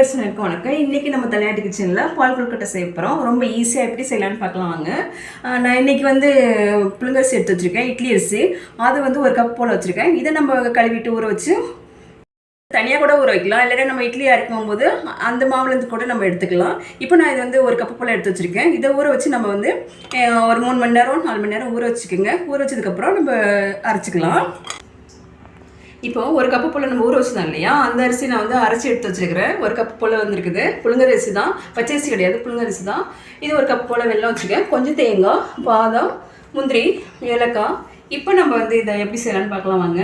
விவசாயிக்கு வணக்கம். இன்றைக்கி நம்ம தலையாட்டி கிச்சனில் பால் கொழுக்கட்டை செய்ய போகிறோம் ரொம்ப ஈஸியாக எப்படி செய்யலாம்னு பார்க்கலாம் வாங்க. நான் இன்றைக்கி வந்து புழுங்கரிசி எடுத்து வச்சுருக்கேன். இட்லி அரிசி. அது வந்து ஒரு கப் போல் வச்சுருக்கேன். இதை நம்ம கழுவிட்டு ஊற வச்சு தனியாக கூட ஊற வைக்கலாம். இல்லைன்னா நம்ம இட்லி அரைக்கும் போது அந்த மாவுலேருந்து கூட நம்ம எடுத்துக்கலாம். இப்போ நான் இது வந்து ஒரு கப்பு போல் எடுத்து வச்சுருக்கேன். இதை ஊற வச்சு நம்ம வந்து ஒரு மூணு மணி நேரம் நாலு மணி நேரம் ஊற வச்சுக்கோங்க. ஊற வச்சதுக்கப்புறம் நம்ம அரைச்சிக்கலாம். இப்போ ஒரு கப்பு போல் நம்ம ஊற வச்சுதான் இல்லையா? அந்த அரிசி நான் வந்து அரைச்சி எடுத்து வச்சிருக்கிறேன். ஒரு கப்பு போல் வந்துருக்குது. புழுங்கரிசி அரிசி தான். பச்சரிசி கிடையாது. புழுங்கரிசி அரிசி தான். இது ஒரு கப் போல் வெல்லம் வச்சுருக்கேன். கொஞ்சம் தேங்காய் பாதம் முந்திரி ஏலக்காய். இப்போ நம்ம வந்து இதை எப்படி செய்யலான்னு பார்க்கலாம் வாங்க.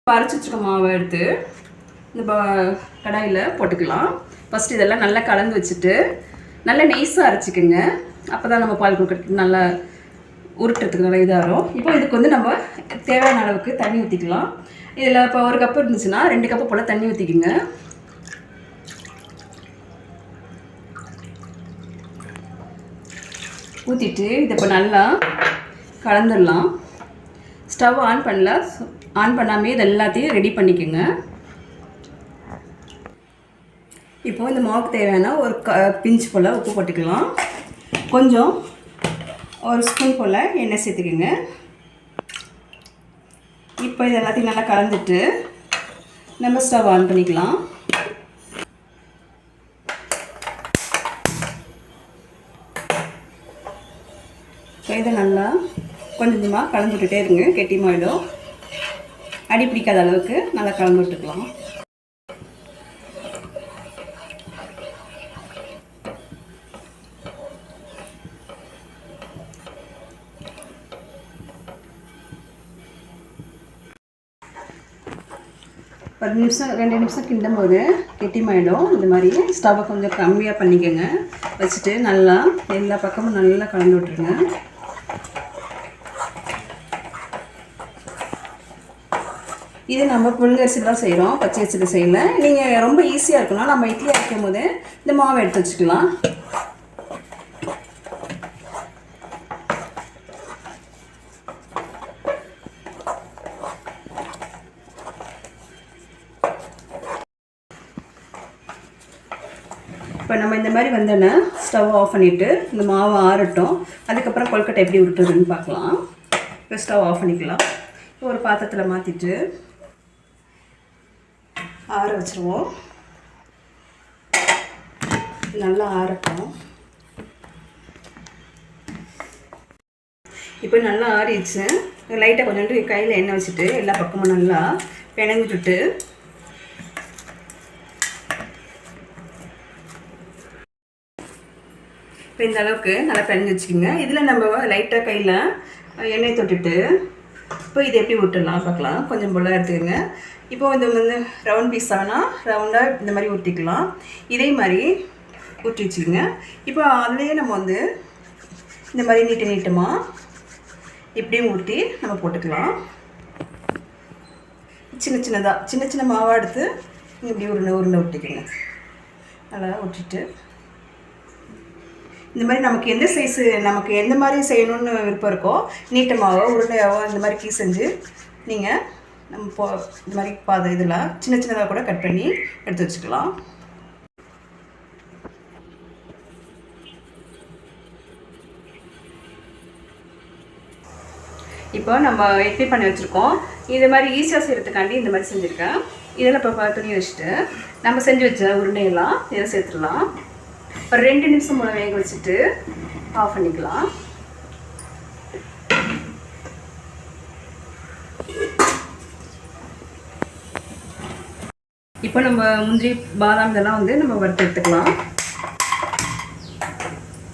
இப்போ அரைச்சி வச்சுருக்க மாவை எடுத்து இந்த கடாயில் போட்டுக்கலாம். ஃபஸ்ட்டு இதெல்லாம் நல்லா கலந்து வச்சுட்டு நல்லா நெய்ஸாக அரைச்சிக்கோங்க. அப்போ தான் நம்ம பால் கொடுக்கறதுக்கு நல்லா உருட்டுறதுக்கு நல்லா இதாக வரும். இப்போ இதுக்கு வந்து நம்ம தேவையான அளவுக்கு தண்ணி ஊற்றிக்கலாம் இதில் இப்போ ஒரு கப்பு இருந்துச்சுன்னா ரெண்டு கப்பு போல் தண்ணி ஊற்றிக்குங்க ஊற்றிட்டு இதை இப்போ நல்லா கலந்துடலாம். ஸ்டவ் ஆன் பண்ணல. ஆன் பண்ணாமே இது எல்லாத்தையும் ரெடி பண்ணிக்கோங்க. இப்போ இந்த மாவுக்கு தேவையான ஒரு க பிஞ்ச் போல் உப்பு போட்டுக்கலாம். கொஞ்சம் ஒரு ஸ்பூன் போல் எண்ணெய் சேர்த்துக்கோங்க. இப்போ இது எல்லாத்தையும் நல்லா கலந்துட்டு நம்ம ஸ்டவ் ஆன் பண்ணிக்கலாம். இதை நல்லா கொஞ்சம் கொஞ்சமாக கலந்து விட்டுட்டே இருங்க கெட்டிமாயிடும் அடி பிடிக்காத அளவுக்கு நல்லா கலந்து விட்டுக்கலாம். ஒரு நிமிஷம் ரெண்டு நிமிஷம் கிண்டும் போது கெட்டிமாயிடும். இந்த மாதிரி ஸ்டவ்வை கொஞ்சம் கம்மியாக பண்ணிக்கோங்க. வச்சுட்டு நல்லா எல்லா பக்கமும் நல்லா கலந்து விட்டுருங்க. இது நம்ம புழுங்கரிசி தான் செய்கிறோம் பச்சை அரிசியில் செய்யல. நீங்கள் ரொம்ப ஈஸியாக இருக்கணும் நம்ம இட்லி அரைக்கும் போது இந்த மாவை எடுத்து வச்சுக்கலாம். இப்போ நம்ம இந்த மாதிரி வந்தோன்னே ஸ்டவ் ஆஃப் பண்ணிவிட்டு இந்த மாவு ஆறட்டும். அதுக்கப்புறம் கொழுக்கட்டை எப்படி உருட்டுறதுன்னு பார்க்கலாம். இப்போ ஸ்டவ் ஆஃப் பண்ணிக்கலாம். ஒரு பாத்திரத்தில் மாற்றிட்டு ஆற வச்சுருவோம். நல்லா ஆறட்டும். இப்போ நல்லா ஆறிடுச்சு. லைட்டாக கொஞ்சோண்டு கையில் எண்ணெய் வச்சுட்டு எல்லா பக்கமும் நல்லா பிணைஞ்சிட்டு இப்போ இந்த அளவுக்கு நல்லா பிணைஞ்சு வச்சுக்கோங்க. இதில் நம்ம லைட்டாக கையில் எண்ணெய் தொட்டுட்டு இப்போ இது எப்படி விட்டுடலாம் பார்க்கலாம். கொஞ்சம் போல எடுத்துக்கோங்க. இப்போ இது வந்து ரவுண்ட் பீஸ் ஆனால் ரவுண்டாக இந்த மாதிரி ஊற்றிக்கலாம் இதே மாதிரி ஊற்றி வச்சுக்கோங்க. இப்போ அதுலேயே நம்ம வந்து இந்த மாதிரி நீட்டு நீட்டமாக இப்படியும் ஊற்றி நம்ம போட்டுக்கலாம். சின்ன சின்னதாக சின்ன சின்ன மாவாக எடுத்து இப்படி உருண்டை உருண்டை ஊற்றிக்கோங்க நல்லா ஊற்றிட்டு இந்த மாதிரி நமக்கு எந்த சைஸு நமக்கு எந்த மாதிரி செய்யணும்னு விருப்பம் இருக்கோ நீட்டமாகவோ உருண்டையாவோ இந்த மாதிரி கீ செஞ்சு நீங்கள் நம்ம போ இந்த மாதிரி பாத இதெல்லாம் சின்ன சின்னதாக கூட கட் பண்ணி எடுத்து வச்சுக்கலாம். இப்போ நம்ம இட்லி பண்ணி வச்சுருக்கோம். இது மாதிரி ஈஸியாக செய்கிறதுக்காண்டி இந்த மாதிரி செஞ்சுருக்கேன். இதில் இப்போ துணி வச்சுட்டு நம்ம செஞ்சு வச்ச உருண்டையெல்லாம் இதில் சேர்த்துடலாம். ஒரு ரெண்டு நிமிஷம் மூலம் வேக வச்சுட்டு ஆஃப் பண்ணிக்கலாம். இப்போ நம்ம முந்திரி பாதாம் இதெல்லாம் வந்து நம்ம வறுத்து எடுத்துக்கலாம்.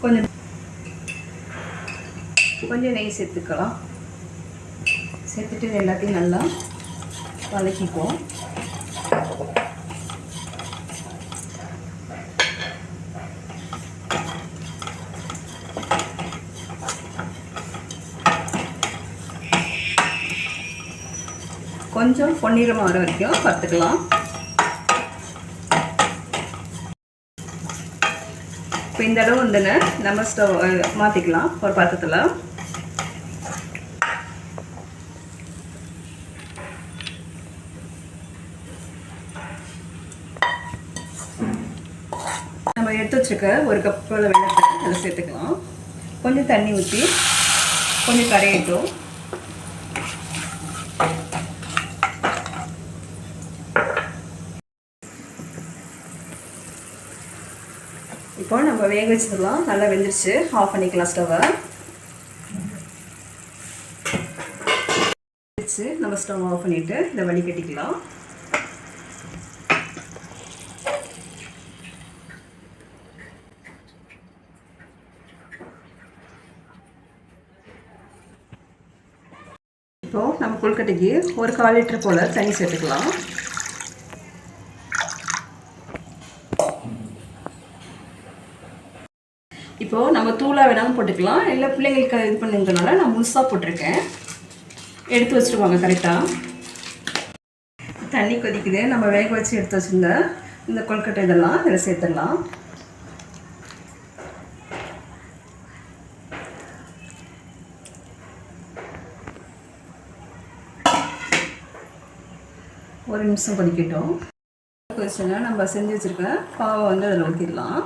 கொஞ்சம் கொஞ்சம் நெய் சேர்த்துக்கலாம். சேர்த்துட்டு எல்லாத்தையும் நல்லா வதக்கிக்குவோம். கொஞ்சம் பொன்னிறமாக வர வரைக்கும் பார்த்துக்கலாம் இப்போ இந்த அளவு வந்துன்னு நம்ம ஸ்டவ் மாற்றிக்கலாம் ஒரு பாத்திரத்தில். எடுத்து வச்சுருக்க ஒரு கப்போட வெள்ளத்தை அதில் சேர்த்துக்கலாம். கொஞ்சம் தண்ணி ஊற்றி கொஞ்சம் கரையட்டும். இப்போ நம்ம வேக வச்சதெல்லாம் நல்லா வெந்துருச்சு. ஆஃப் பண்ணிக்கலாம் ஸ்டவ்வை வச்சு நம்ம ஸ்டவ் ஆஃப் பண்ணிவிட்டு இதை வடிகட்டிக்கலாம் இப்போது நம்ம கொழுக்கட்டைக்கு ஒரு கால் லிட்டர் போல் தண்ணி சேர்த்துக்கலாம். இப்போது நம்ம தூளாக வேணாலும் போட்டுக்கலாம். இல்லை பிள்ளைங்களுக்கு இது பண்ணுங்கிறனால நான் முழுசாக போட்டிருக்கேன். எடுத்து வச்சுருவாங்க கரெக்டாக தண்ணி கொதிக்குது. நம்ம வேக வச்சு எடுத்து வச்சுருந்த இந்த கொழுக்கட்டை இதெல்லாம் இதில் சேர்த்துடலாம். ஒரு நிமிஷம் கொதிக்கட்டும். கொதிச்சுன்னா நம்ம செஞ்சு வச்சுருக்க பாவை வந்து அதில் ஊற்றிடலாம்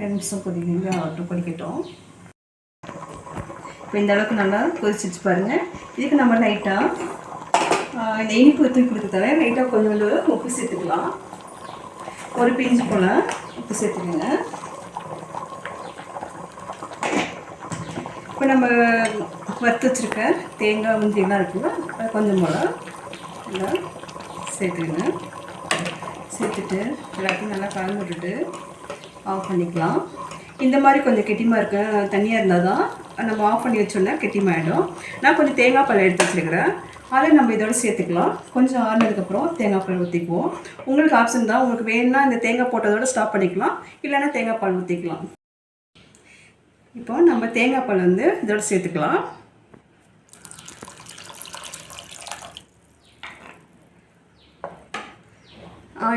ரெண்டு நிமிஷம் கொதிக்க ஆகட்டும் கொதிக்கட்டும் இப்போ இந்த அளவுக்கு நல்லா கொதிச்சிச்சு பாருங்கள் இதுக்கு நம்ம லைட்டாக இந்த இனிப்பு தூக்கி கொடுக்கறதால லைட்டாக கொஞ்சம் உப்பு சேர்த்துக்கலாம். ஒரு பிஞ்சு போல் உப்பு சேர்த்துக்கோங்க. இப்போ நம்ம வறுத்து வச்சுருக்க தேங்காய் முந்திரிலாம் இருக்குல்ல அது கொஞ்சம் போல் நல்லா சேர்த்துக்கோங்க. சேர்த்துட்டு எல்லாத்தையும் நல்லா கலந்து விட்டுட்டு ஆஃப் பண்ணிக்கலாம். இந்த மாதிரி கொஞ்சம் கெட்டிமாக இருக்க தண்ணியாக இருந்தால் தான் நம்ம ஆஃப் பண்ணி வச்சோன்னா கெட்டிமாயிடும் நான் கொஞ்சம் தேங்காய் பால் எடுத்து வச்சுருக்கிறேன். அதை நம்ம இதோட சேர்த்துக்கலாம். கொஞ்சம் ஆறுனதுக்கப்புறம் தேங்காய் பால் ஊற்றிக்குவோம் உங்களுக்கு ஆப்ஷன் தான். உங்களுக்கு வேணும்னா இந்த தேங்காய் போட்டதோட ஸ்டாப் பண்ணிக்கலாம். இல்லைன்னா தேங்காய் பால் ஊற்றிக்கலாம் இப்போ நம்ம தேங்காய் பால் வந்து இதோட சேர்த்துக்கலாம்.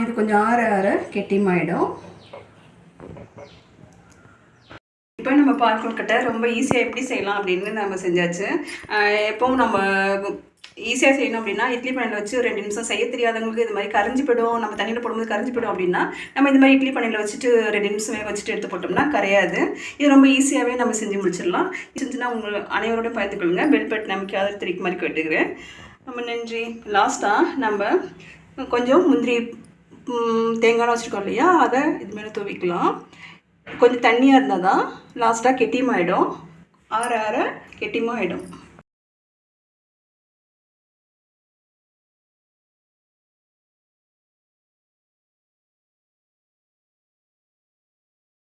இது கொஞ்சம் ஆற ஆற கெட்டிமாயிடும் இப்போ நம்ம பால் ரொம்ப ஈஸியாக எப்படி செய்யலாம் அப்படின்னு நம்ம செஞ்சாச்சு. எப்பவும் நம்ம ஈஸியாக செய்யணும் அப்படின்னா இட்லி பண்ணையில் வச்சு ரெண்டு நிமிஷம் செய்ய தெரியாதவங்களுக்கு இது மாதிரி கரைஞ்சி போயிடும். நம்ம தண்ணியில் போடும்போது கரைஞ்சி போயிடும் அப்படின்னா நம்ம இந்த மாதிரி இட்லி பண்ணையில் வச்சுட்டு ரெண்டு நிமிஷம் வேக வச்சுட்டு எடுத்து போட்டோம்னா கரையாது. இது ரொம்ப ஈஸியாகவே நம்ம செஞ்சு முடிச்சிடலாம். செஞ்சுன்னா உங்கள் அனைவரோட பயந்து கொள்ளுங்க. பெல் பட் நமக்கு திரிக்கு மாதிரி கேட்டுக்கிறேன். நம்ம நன்றி. லாஸ்ட்டாக நம்ம கொஞ்சம் முந்திரி தேங்காய் வச்சுருக்கோம் இல்லையா? அதை இது மேலே துவைக்கலாம். கொஞ்சம் தண்ணியாக இருந்தால் தான் லாஸ்ட்டாக கெட்டியமாகிடும் ஆற ஆற கெட்டியமாகிடும்